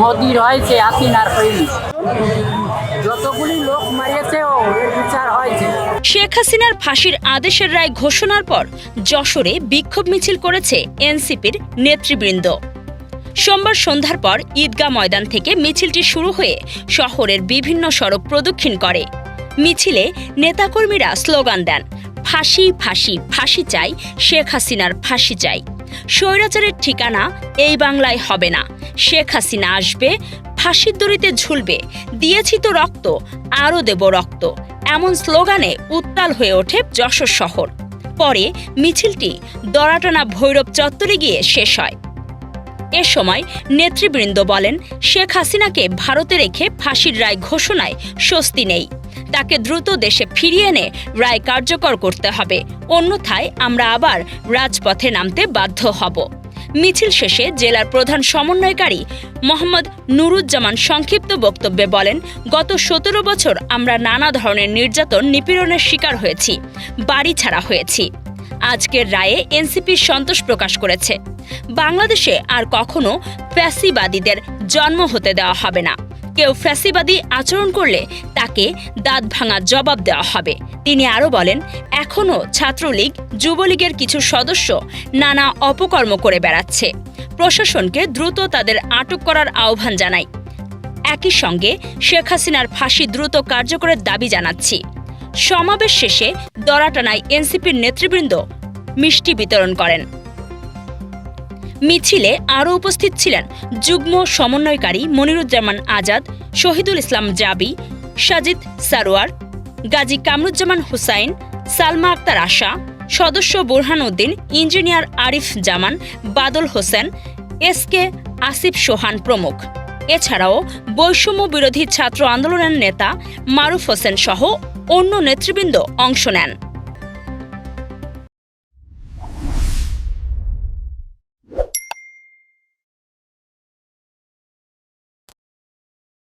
মোদির হয়েছে আসিনার হয়নি যতগুলি লোক মারিয়েছে ও বিচার হয়েছে। শেখ হাসিনার ফাঁসির আদেশের রায় ঘোষণার পর যশোরে বিক্ষোভ মিছিল করেছে এনসিপির নেতৃবৃন্দ। সোমবার সন্ধ্যার পর ঈদগাহ ময়দান থেকে মিছিলটি শুরু হয়ে শহরের বিভিন্ন সড়ক প্রদক্ষিণ করে। মিছিলে নেতাকর্মীরা স্লোগান দেন ফাঁসি ফাঁসি ফাঁসি চাই, শেখ হাসিনার ফাঁসি চাই। স্বৈরাচারের ঠিকানা এই বাংলায় হবে না। শেখ হাসিনা আসবে, ফাঁসির দড়িতে ঝুলবে। দিয়েছি তো রক্ত, আরও দেব রক্ত। এমন স্লোগানে উত্তাল হয়ে ওঠে যশোর শহর। পরে মিছিলটি দরাটানা ভৈরব চত্বরে গিয়ে শেষ হয়। এ সময় নেতৃবৃন্দ বলেন, শেখ হাসিনাকে ভারতে রেখে ফাঁসির রায় ঘোষণায় স্বস্তি নেই। তাকে দ্রুত দেশে ফিরিয়ে এনে রায় কার্যকর করতে হবে। অন্যথায় আমরা আবার রাজপথে নামতে বাধ্য হব। মিছিল শেষে জেলার প্রধান সমন্বয়কারী মোহাম্মদ নুরুজ্জামান সংক্ষিপ্ত বক্তব্যে বলেন, গত সতেরো বছর আমরা নানা ধরনের নির্যাতন নিপীড়নের শিকার হয়েছি, বাড়ি ছাড়া হয়েছি। আজকের রায়ে এনসিপি সন্তোষ প্রকাশ করেছে। বাংলাদেশে আর কখনো ফ্যাসিবাদীদের জন্ম হতে দেওয়া হবে না। কেউ ফ্যাসিবাদী আচরণ করলে তাকে দাঁত ভাঙা জবাব দেওয়া হবে। তিনি আরও বলেন এখনও ছাত্রলীগ, যুবলীগের কিছু সদস্য নানা অপকর্ম করে বেড়াচ্ছে। প্রশাসনকে দ্রুত তাদের আটক করার আহ্বান জানাই। একই সঙ্গে শেখ হাসিনার ফাঁসি দ্রুত কার্যকরের দাবি জানাচ্ছি। সমাবেশ শেষে দরাটানায় এনসিপির নেতৃবৃন্দ মিষ্টি বিতরণ করেন। মিছিলে আরও উপস্থিত ছিলেন যুগ্ম সমন্বয়কারী মনিরুজ্জামান আজাদ, শহীদুল ইসলাম জাবি, সাজিদ সারোয়ার, গাজী কামরুজ্জামান হুসাইন, সালমা আক্তার আশা, সদস্য Burhan Uddin, engineer Arif Zaman, Badal Hossain S K Asif Sohan প্রমুখ। এছাড়াও বৈষম্য বিরোধী ছাত্র আন্দোলনের নেতা মারুফ হোসেন সহ অন্য নেতৃবৃন্দ অংশ নেন।